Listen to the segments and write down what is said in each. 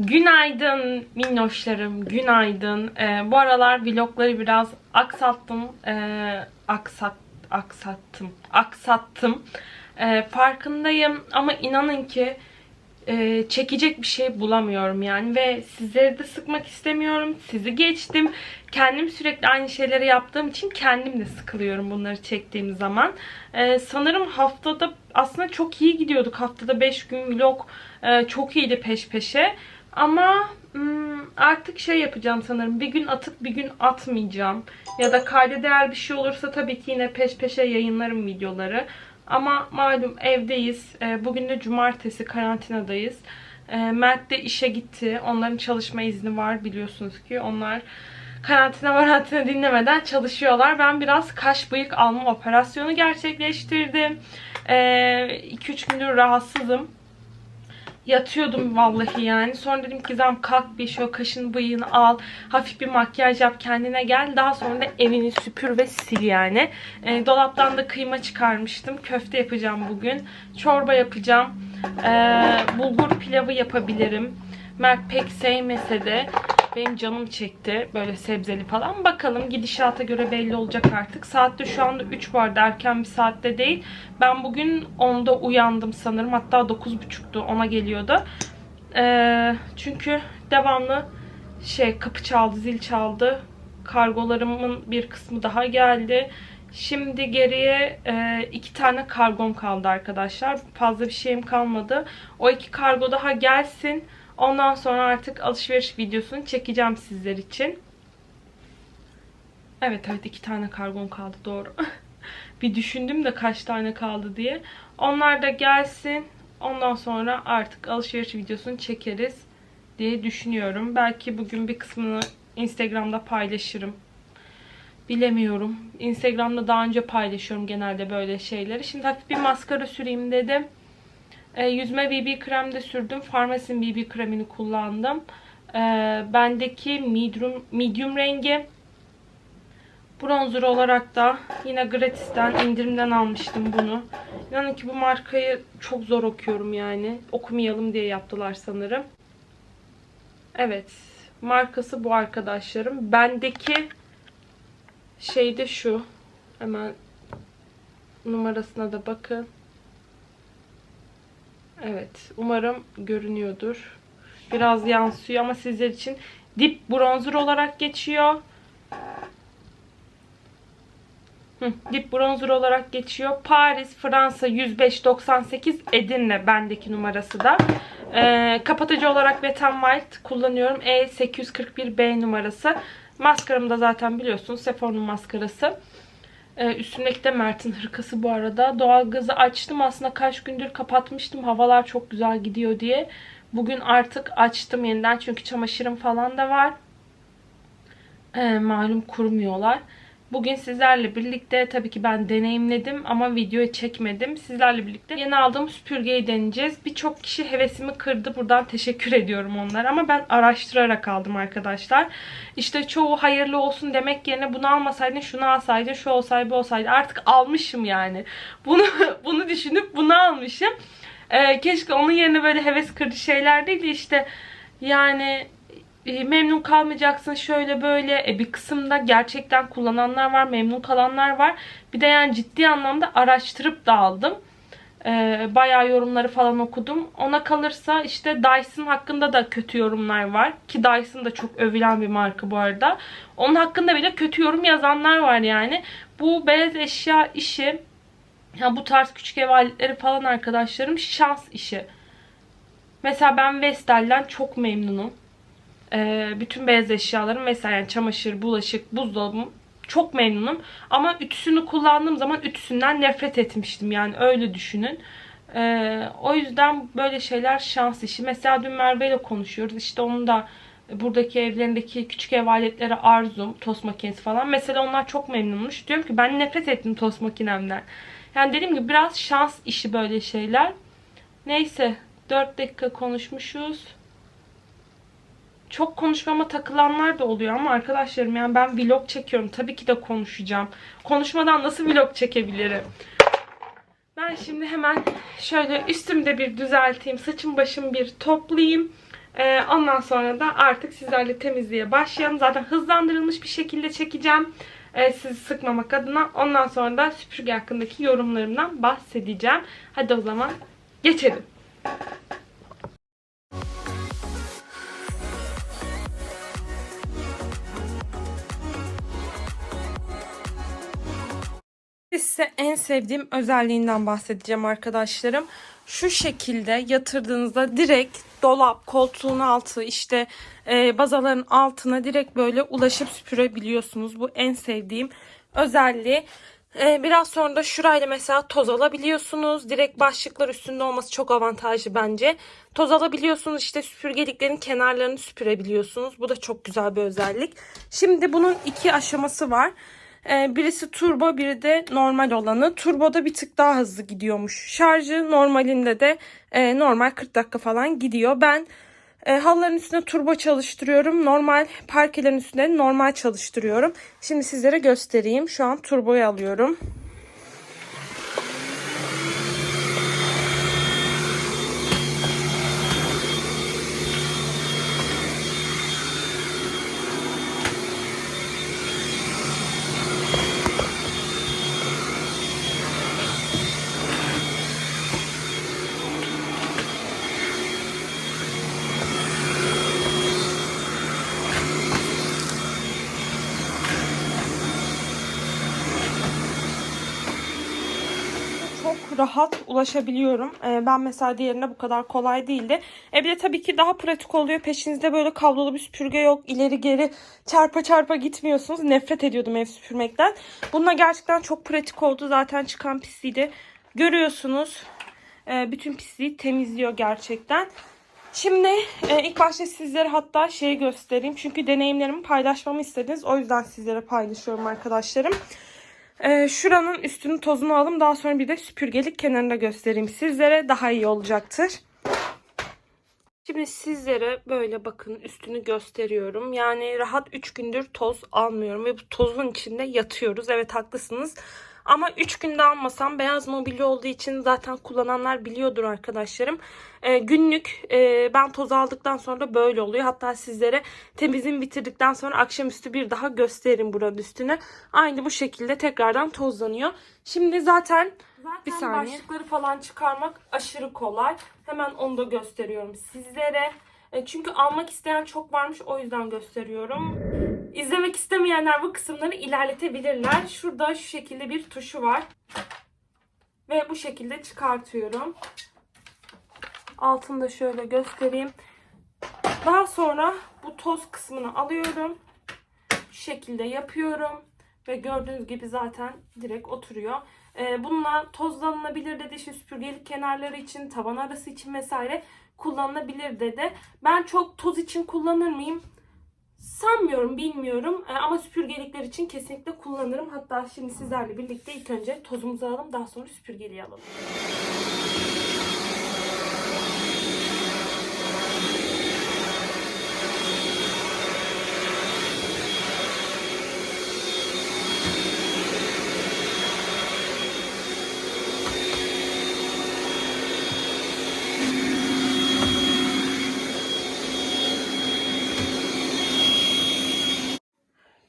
Günaydın minnoşlarım, günaydın. Ee, bu aralar vlogları biraz aksattım, ee, aksat, aksattım, aksattım. Ee, farkındayım ama inanın ki e, çekecek bir şey bulamıyorum yani ve sizleri de sıkmak istemiyorum. Sizi geçtim. Kendim sürekli aynı şeyleri yaptığım için kendim de sıkılıyorum bunları çektiğim zaman. Ee, sanırım haftada aslında çok iyi gidiyorduk. Haftada 5 gün vlog e, çok iyiydi peş peşe. Ama hmm, artık şey yapacağım sanırım. Bir gün atıp bir gün atmayacağım. Ya da kayda değer bir şey olursa tabii ki yine peş peşe yayınlarım videoları. Ama malum evdeyiz. E, Bugün de cumartesi karantinadayız. E, Mert de işe gitti. Onların çalışma izni var biliyorsunuz ki. Onlar karantina varantina dinlemeden çalışıyorlar. Ben biraz kaş bıyık alma operasyonu gerçekleştirdim. 2-3 gündür rahatsızım. Yatıyordum vallahi yani. Sonra dedim ki Gizem kalk bir şöyle kaşını bıyığını al. Hafif bir makyaj yap kendine gel. Daha sonra da evini süpür ve sil yani. E, dolaptan da kıyma çıkarmıştım. Köfte yapacağım bugün. Çorba yapacağım. E, bulgur pilavı yapabilirim. Mert pek sevmese de benim canım çekti. Böyle sebzeli falan. Bakalım gidişata göre belli olacak artık. Saatte şu anda 3 vardı. Erken bir saatte değil. Ben bugün 10'da uyandım sanırım. Hatta 9.30'du. Ona geliyordu. Ee, çünkü devamlı şey kapı çaldı, zil çaldı. Kargolarımın bir kısmı daha geldi. Şimdi geriye e, iki tane kargom kaldı arkadaşlar. Fazla bir şeyim kalmadı. O iki kargo daha gelsin. Ondan sonra artık alışveriş videosunu çekeceğim sizler için. Evet evet iki tane kargom kaldı doğru. bir düşündüm de kaç tane kaldı diye. Onlar da gelsin. Ondan sonra artık alışveriş videosunu çekeriz diye düşünüyorum. Belki bugün bir kısmını Instagram'da paylaşırım. Bilemiyorum. Instagram'da daha önce paylaşıyorum genelde böyle şeyleri. Şimdi hafif bir maskara süreyim dedim. E, yüzme BB krem de sürdüm. Farmasin BB kremini kullandım. E, bendeki medium, medium rengi. Bronzer olarak da yine gratisten indirimden almıştım bunu. İnanın ki bu markayı çok zor okuyorum yani. Okumayalım diye yaptılar sanırım. Evet. Markası bu arkadaşlarım. Bendeki şey de şu. Hemen numarasına da bakın. Evet. Umarım görünüyordur. Biraz yansıyor ama sizler için dip bronzer olarak geçiyor. Dip bronzer olarak geçiyor. Paris, Fransa 105.98 Edirne bendeki numarası da. Ee, kapatıcı olarak Wet n Wild kullanıyorum. E841B numarası. Maskaramı da zaten biliyorsunuz. Sephora'nın maskarası. Ee, de Mert'in hırkası bu arada. Doğalgazı açtım. Aslında kaç gündür kapatmıştım. Havalar çok güzel gidiyor diye. Bugün artık açtım yeniden. Çünkü çamaşırım falan da var. Ee, malum kurumuyorlar. Bugün sizlerle birlikte tabii ki ben deneyimledim ama videoya çekmedim. Sizlerle birlikte yeni aldığım süpürgeyi deneyeceğiz. Birçok kişi hevesimi kırdı. Buradan teşekkür ediyorum onlara. Ama ben araştırarak aldım arkadaşlar. İşte çoğu hayırlı olsun demek yerine bunu almasaydın şunu alsaydın şu olsaydı bu olsaydı. Artık almışım yani. Bunu, bunu düşünüp bunu almışım. Ee, keşke onun yerine böyle heves kırıcı şeyler değil de işte yani e, memnun kalmayacaksın şöyle böyle. E, bir kısımda gerçekten kullananlar var memnun kalanlar var. Bir de yani ciddi anlamda araştırıp da aldım. E, bayağı yorumları falan okudum. Ona kalırsa işte Dyson hakkında da kötü yorumlar var. Ki Dyson da çok övülen bir marka bu arada. Onun hakkında bile kötü yorum yazanlar var yani. Bu beyaz eşya işi ya bu tarz küçük ev aletleri falan arkadaşlarım şans işi. Mesela ben Vestel'den çok memnunum ee, bütün beyaz eşyalarım vesaire yani çamaşır, bulaşık, buzdolabım çok memnunum. Ama ütüsünü kullandığım zaman ütüsünden nefret etmiştim. Yani öyle düşünün. Ee, o yüzden böyle şeyler şans işi. Mesela dün Merve ile konuşuyoruz. İşte onun da buradaki evlerindeki küçük ev aletleri Arzum, tost makinesi falan. Mesela onlar çok memnunmuş. Diyorum ki ben nefret ettim tost makinemden. Yani dediğim gibi biraz şans işi böyle şeyler. Neyse 4 dakika konuşmuşuz çok konuşmama takılanlar da oluyor ama arkadaşlarım yani ben vlog çekiyorum. Tabii ki de konuşacağım. Konuşmadan nasıl vlog çekebilirim? Ben şimdi hemen şöyle üstümde bir düzelteyim. Saçım başım bir toplayayım. Ee, ondan sonra da artık sizlerle temizliğe başlayalım. Zaten hızlandırılmış bir şekilde çekeceğim. Ee, sizi sıkmamak adına. Ondan sonra da süpürge hakkındaki yorumlarımdan bahsedeceğim. Hadi o zaman geçelim. Size en sevdiğim özelliğinden bahsedeceğim arkadaşlarım. Şu şekilde yatırdığınızda direkt dolap, koltuğun altı, işte e, bazaların altına direkt böyle ulaşıp süpürebiliyorsunuz. Bu en sevdiğim özelliği. E, biraz sonra da şurayla mesela toz alabiliyorsunuz. Direkt başlıklar üstünde olması çok avantajlı bence. Toz alabiliyorsunuz işte süpürgeliklerin kenarlarını süpürebiliyorsunuz. Bu da çok güzel bir özellik. Şimdi bunun iki aşaması var. Ee, birisi turbo, biri de normal olanı. Turboda bir tık daha hızlı gidiyormuş. Şarjı normalinde de e, normal 40 dakika falan gidiyor. Ben e, halıların üstüne turbo çalıştırıyorum. Normal parkelerin üstünde normal çalıştırıyorum. Şimdi sizlere göstereyim. Şu an turboyu alıyorum. çok rahat ulaşabiliyorum. Ee, ben mesela diğerine bu kadar kolay değildi. E bir de tabii ki daha pratik oluyor. Peşinizde böyle kablolu bir süpürge yok. İleri geri çarpa çarpa gitmiyorsunuz. Nefret ediyordum ev süpürmekten. Bununla gerçekten çok pratik oldu. Zaten çıkan pisliği görüyorsunuz. Ee, bütün pisliği temizliyor gerçekten. Şimdi e, ilk başta sizlere hatta şeyi göstereyim. Çünkü deneyimlerimi paylaşmamı istediniz. O yüzden sizlere paylaşıyorum arkadaşlarım. Ee, şuranın üstünün tozunu alalım. Daha sonra bir de süpürgelik kenarında göstereyim sizlere. Daha iyi olacaktır. Şimdi sizlere böyle bakın üstünü gösteriyorum. Yani rahat 3 gündür toz almıyorum ve bu tozun içinde yatıyoruz. Evet haklısınız. Ama 3 günde almasam beyaz mobilya olduğu için zaten kullananlar biliyordur arkadaşlarım. Ee, günlük e, ben toz aldıktan sonra böyle oluyor. Hatta sizlere temizliğimi bitirdikten sonra akşamüstü bir daha gösteririm buranın üstüne. Aynı bu şekilde tekrardan tozlanıyor. Şimdi zaten, Zaten bir saniye. başlıkları falan çıkarmak aşırı kolay. Hemen onu da gösteriyorum sizlere. E, Çünkü almak isteyen çok varmış o yüzden gösteriyorum. İzlemek istemeyenler bu kısımları ilerletebilirler. Şurada şu şekilde bir tuşu var. Ve bu şekilde çıkartıyorum. Altını da şöyle göstereyim. Daha sonra bu toz kısmını alıyorum. Şu şekilde yapıyorum. Ve gördüğünüz gibi zaten direkt oturuyor. Ee, bununla tozlanılabilir dedi. İşte süpürgelik kenarları için, tavan arası için vesaire kullanılabilir dedi. Ben çok toz için kullanır mıyım? Sanmıyorum, bilmiyorum. Ee, ama süpürgelikler için kesinlikle kullanırım. Hatta şimdi sizlerle birlikte ilk önce tozumuzu alalım. Daha sonra süpürgeliği alalım.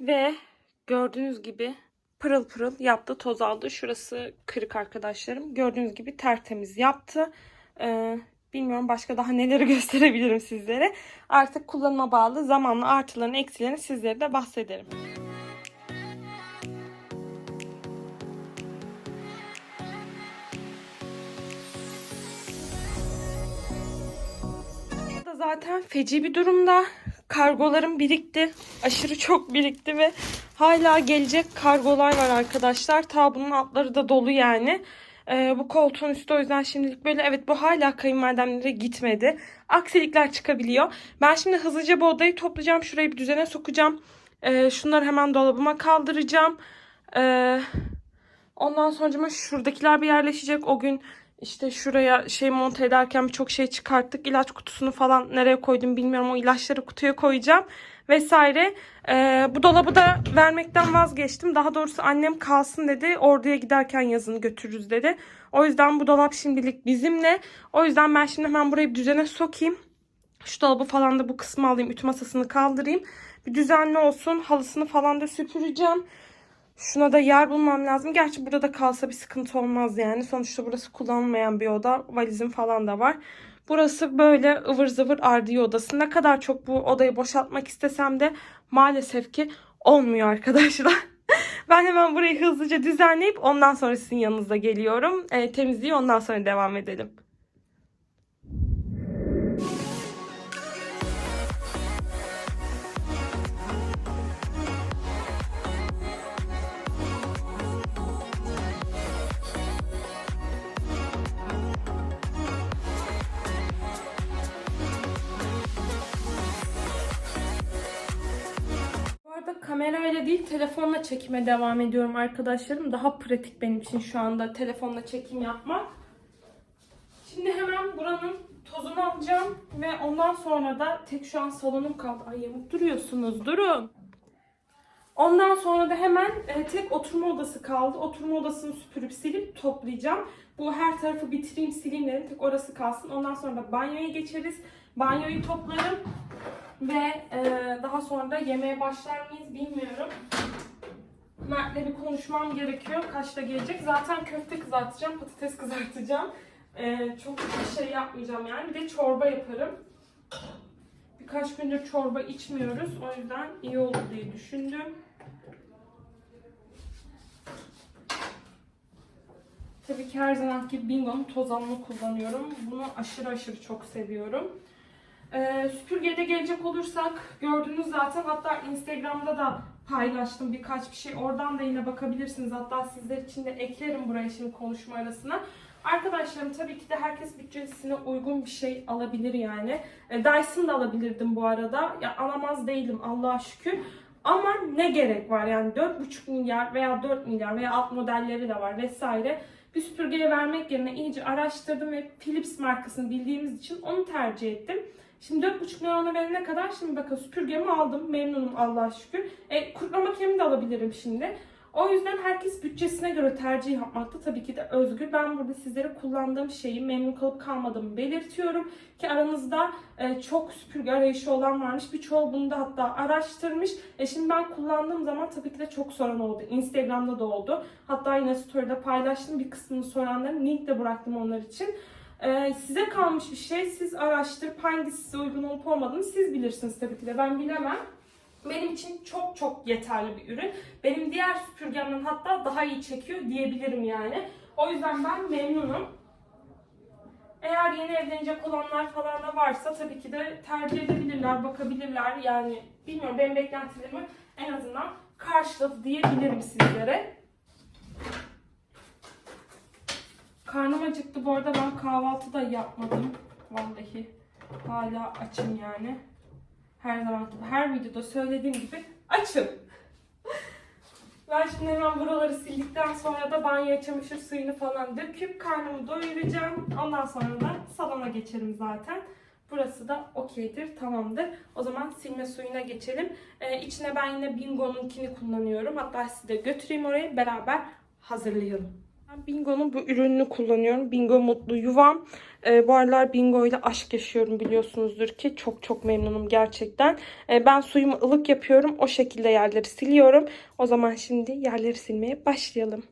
Ve gördüğünüz gibi pırıl pırıl yaptı. Toz aldı. Şurası kırık arkadaşlarım. Gördüğünüz gibi tertemiz yaptı. Ee, bilmiyorum başka daha neleri gösterebilirim sizlere. Artık kullanıma bağlı zamanla artılarını eksilerini sizlere de bahsederim. zaten feci bir durumda. Kargolarım birikti. Aşırı çok birikti ve hala gelecek kargolar var arkadaşlar. Ta bunun altları da dolu yani. Ee, bu koltuğun üstü o yüzden şimdilik böyle evet bu hala kayınvalidemlere gitmedi. Aksilikler çıkabiliyor. Ben şimdi hızlıca bu odayı toplayacağım. Şurayı bir düzene sokacağım. Ee, şunları hemen dolabıma kaldıracağım. Ee, ondan sonra şuradakiler bir yerleşecek. O gün işte şuraya şey monte ederken birçok şey çıkarttık. İlaç kutusunu falan nereye koydum bilmiyorum. O ilaçları kutuya koyacağım vesaire. Ee, bu dolabı da vermekten vazgeçtim. Daha doğrusu annem kalsın dedi. Orduya giderken yazını götürürüz dedi. O yüzden bu dolap şimdilik bizimle. O yüzden ben şimdi hemen burayı bir düzene sokayım. Şu dolabı falan da bu kısmı alayım. Ütü masasını kaldırayım. Bir düzenli olsun. Halısını falan da süpüreceğim. Şuna da yer bulmam lazım. Gerçi burada da kalsa bir sıkıntı olmaz yani. Sonuçta burası kullanılmayan bir oda. Valizim falan da var. Burası böyle ıvır zıvır ardiye odası. Ne kadar çok bu odayı boşaltmak istesem de maalesef ki olmuyor arkadaşlar. ben hemen burayı hızlıca düzenleyip ondan sonra sizin yanınıza geliyorum. E, temizliği ondan sonra devam edelim. Kamerayla değil telefonla çekime devam ediyorum arkadaşlarım. Daha pratik benim için şu anda telefonla çekim yapmak. Şimdi hemen buranın tozunu alacağım ve ondan sonra da tek şu an salonum kaldı. Ay yamuk duruyorsunuz durun. Ondan sonra da hemen e, tek oturma odası kaldı. Oturma odasını süpürüp silip toplayacağım. Bu her tarafı bitireyim sileyim dedim. Tek orası kalsın. Ondan sonra da banyoya geçeriz. Banyoyu toplarım. Ve e, daha sonra da yemeğe başlar mıyız bilmiyorum. Mert'le bir konuşmam gerekiyor. Kaçta gelecek? Zaten köfte kızartacağım, patates kızartacağım. E, çok bir şey yapmayacağım yani. Bir de çorba yaparım. Birkaç gündür çorba içmiyoruz. O yüzden iyi olur diye düşündüm. Tabii ki her zamanki Bingo'nun tozanını kullanıyorum. Bunu aşırı aşırı çok seviyorum. Ee, süpürgede gelecek olursak gördünüz zaten hatta Instagram'da da paylaştım birkaç bir şey. Oradan da yine bakabilirsiniz. Hatta sizler için de eklerim buraya şimdi konuşma arasına. Arkadaşlarım tabii ki de herkes bütçesine uygun bir şey alabilir yani. E, Dyson da alabilirdim bu arada. Ya alamaz değilim Allah'a şükür. Ama ne gerek var yani 4,5 milyar veya 4 milyar veya alt modelleri de var vesaire. Bir süpürgeye vermek yerine iyice araştırdım ve Philips markasını bildiğimiz için onu tercih ettim. Şimdi 4,5 milyona verene kadar şimdi bakın süpürgemi aldım. Memnunum Allah'a şükür. E, kurutma makinemi de alabilirim şimdi. O yüzden herkes bütçesine göre tercih yapmakta tabii ki de özgür. Ben burada sizlere kullandığım şeyi memnun kalıp kalmadığımı belirtiyorum. Ki aranızda e, çok süpürge arayışı olan varmış. Birçoğu bunu da hatta araştırmış. E şimdi ben kullandığım zaman tabii ki de çok soran oldu. Instagram'da da oldu. Hatta yine story'de paylaştım bir kısmını soranların. Link de bıraktım onlar için. Ee, size kalmış bir şey. Siz araştırıp hangisi size uygun olup olmadığını siz bilirsiniz tabii ki de. Ben bilemem. Benim için çok çok yeterli bir ürün. Benim diğer süpürgemden hatta daha iyi çekiyor diyebilirim yani. O yüzden ben memnunum. Eğer yeni evlenecek olanlar falan da varsa tabii ki de tercih edebilirler, bakabilirler. Yani bilmiyorum benim beklentilerimi en azından karşıladı diyebilirim sizlere. Karnım acıktı bu arada ben kahvaltı da yapmadım. Vallahi hala açım yani. Her zaman her videoda söylediğim gibi açım. Ben şimdi hemen buraları sildikten sonra da banyoya çamaşır suyunu falan döküp karnımı doyuracağım. Ondan sonra da salona geçerim zaten. Burası da okeydir, tamamdır. O zaman silme suyuna geçelim. Ee, içine ben yine Bingo'nunkini kullanıyorum. Hatta sizi de götüreyim oraya beraber hazırlayalım. Ben Bingo'nun bu ürününü kullanıyorum. Bingo Mutlu Yuvam. Ee, bu aralar Bingo ile aşk yaşıyorum biliyorsunuzdur ki. Çok çok memnunum gerçekten. Ee, ben suyumu ılık yapıyorum. O şekilde yerleri siliyorum. O zaman şimdi yerleri silmeye başlayalım.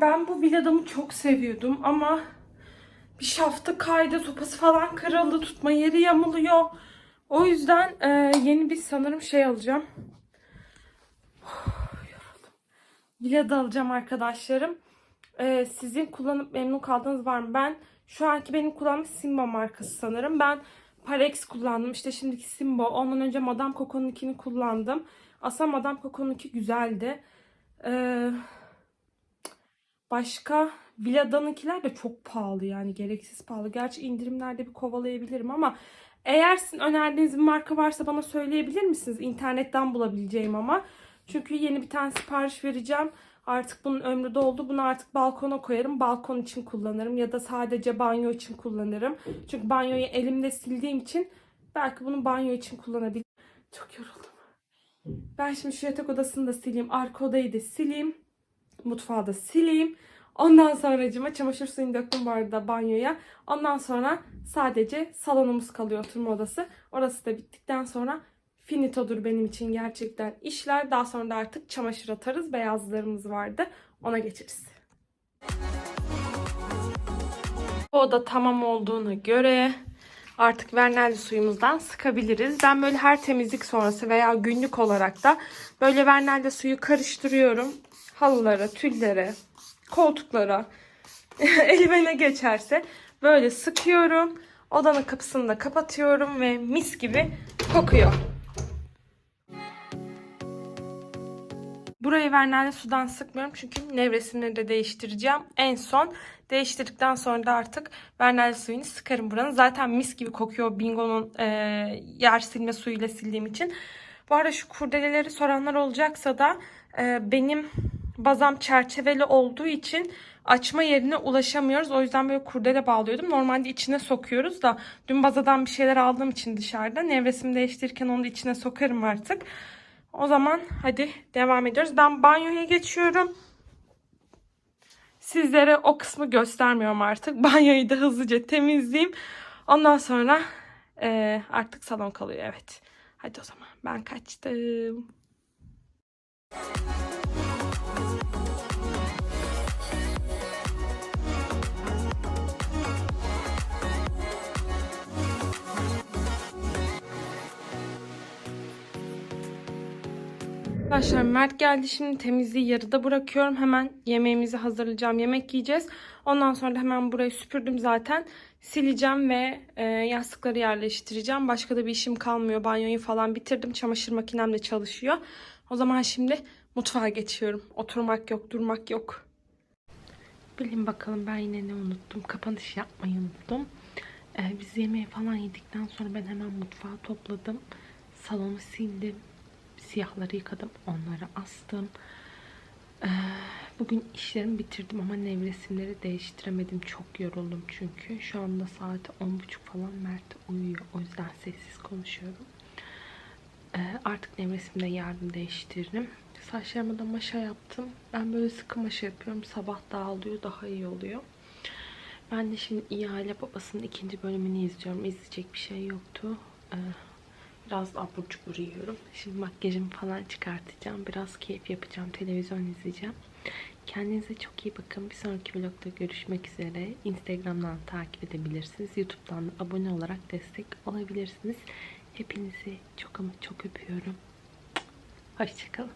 Ben bu villadamı çok seviyordum ama bir şaftı kaydı, sopası falan kırıldı, tutma yeri yamuluyor. O yüzden e, yeni bir sanırım şey alacağım. Yoruldum. Villada alacağım arkadaşlarım. E, sizin kullanıp memnun kaldığınız var mı? Ben şu anki benim kullandığım Simba markası sanırım. Ben Parex kullandım. İşte şimdiki Simba. Ondan önce Madame Coco'nunkini kullandım. Aslında Madame Coco'nunki güzeldi. Eee Başka Villada'nınkiler de çok pahalı yani gereksiz pahalı. Gerçi indirimlerde bir kovalayabilirim ama eğer sizin önerdiğiniz bir marka varsa bana söyleyebilir misiniz? İnternetten bulabileceğim ama. Çünkü yeni bir tane sipariş vereceğim. Artık bunun ömrü doldu. Bunu artık balkona koyarım. Balkon için kullanırım ya da sadece banyo için kullanırım. Çünkü banyoyu elimde sildiğim için belki bunu banyo için kullanabilirim. Çok yoruldum. Ben şimdi şu yatak odasını da sileyim. Arka odayı da sileyim. Mutfağı da sileyim. Ondan sonra çamaşır suyunu döktüm bu arada banyoya. Ondan sonra sadece salonumuz kalıyor oturma odası. Orası da bittikten sonra finitodur benim için gerçekten işler. Daha sonra da artık çamaşır atarız. Beyazlarımız vardı. Ona geçeriz. Bu oda tamam olduğuna göre artık vernelli suyumuzdan sıkabiliriz. Ben böyle her temizlik sonrası veya günlük olarak da böyle vernelli suyu karıştırıyorum. Halılara, tüllere, koltuklara, elime geçerse böyle sıkıyorum. Odanın kapısını da kapatıyorum ve mis gibi kokuyor. Burayı vernelli sudan sıkmıyorum çünkü nevresimleri de değiştireceğim. En son değiştirdikten sonra da artık vernelli suyunu sıkarım buranın. Zaten mis gibi kokuyor Bingo'nun e, yer silme suyuyla sildiğim için. Bu arada şu kurdeleleri soranlar olacaksa da e, benim bazam çerçeveli olduğu için açma yerine ulaşamıyoruz. O yüzden böyle kurdele bağlıyordum. Normalde içine sokuyoruz da dün bazadan bir şeyler aldığım için dışarıda nevresimi değiştirirken onu da içine sokarım artık. O zaman hadi devam ediyoruz. Ben banyoya geçiyorum. Sizlere o kısmı göstermiyorum artık. Banyoyu da hızlıca temizleyeyim. Ondan sonra eee, artık salon kalıyor evet. Hadi o zaman ben kaçtım. Arkadaşlar Mert geldi şimdi temizliği yarıda bırakıyorum. Hemen yemeğimizi hazırlayacağım. Yemek yiyeceğiz. Ondan sonra da hemen burayı süpürdüm zaten. Sileceğim ve e, yastıkları yerleştireceğim. Başka da bir işim kalmıyor. Banyoyu falan bitirdim. Çamaşır makinem de çalışıyor. O zaman şimdi mutfağa geçiyorum. Oturmak yok, durmak yok. Bilin bakalım ben yine ne unuttum. Kapanış yapmayı unuttum. Ee, biz yemeği falan yedikten sonra ben hemen mutfağı topladım. Salonu sildim. Siyahları yıkadım. Onları astım. Ee, bugün işlerimi bitirdim ama nevresimleri değiştiremedim. Çok yoruldum çünkü. Şu anda saat 10.30 falan Mert uyuyor. O yüzden sessiz konuşuyorum. Ee, artık nevresimde yardım değiştiririm. Saçlarıma da maşa yaptım. Ben böyle sıkı maşa yapıyorum. Sabah dağılıyor. Daha iyi oluyor. Ben de şimdi İyi Aile Babası'nın ikinci bölümünü izliyorum. İzleyecek bir şey yoktu. Ee, biraz abur cubur yiyorum. Şimdi makyajımı falan çıkartacağım. Biraz keyif yapacağım. Televizyon izleyeceğim. Kendinize çok iyi bakın. Bir sonraki vlogda görüşmek üzere. Instagram'dan takip edebilirsiniz. Youtube'dan da abone olarak destek olabilirsiniz. Hepinizi çok ama çok öpüyorum. Hoşçakalın.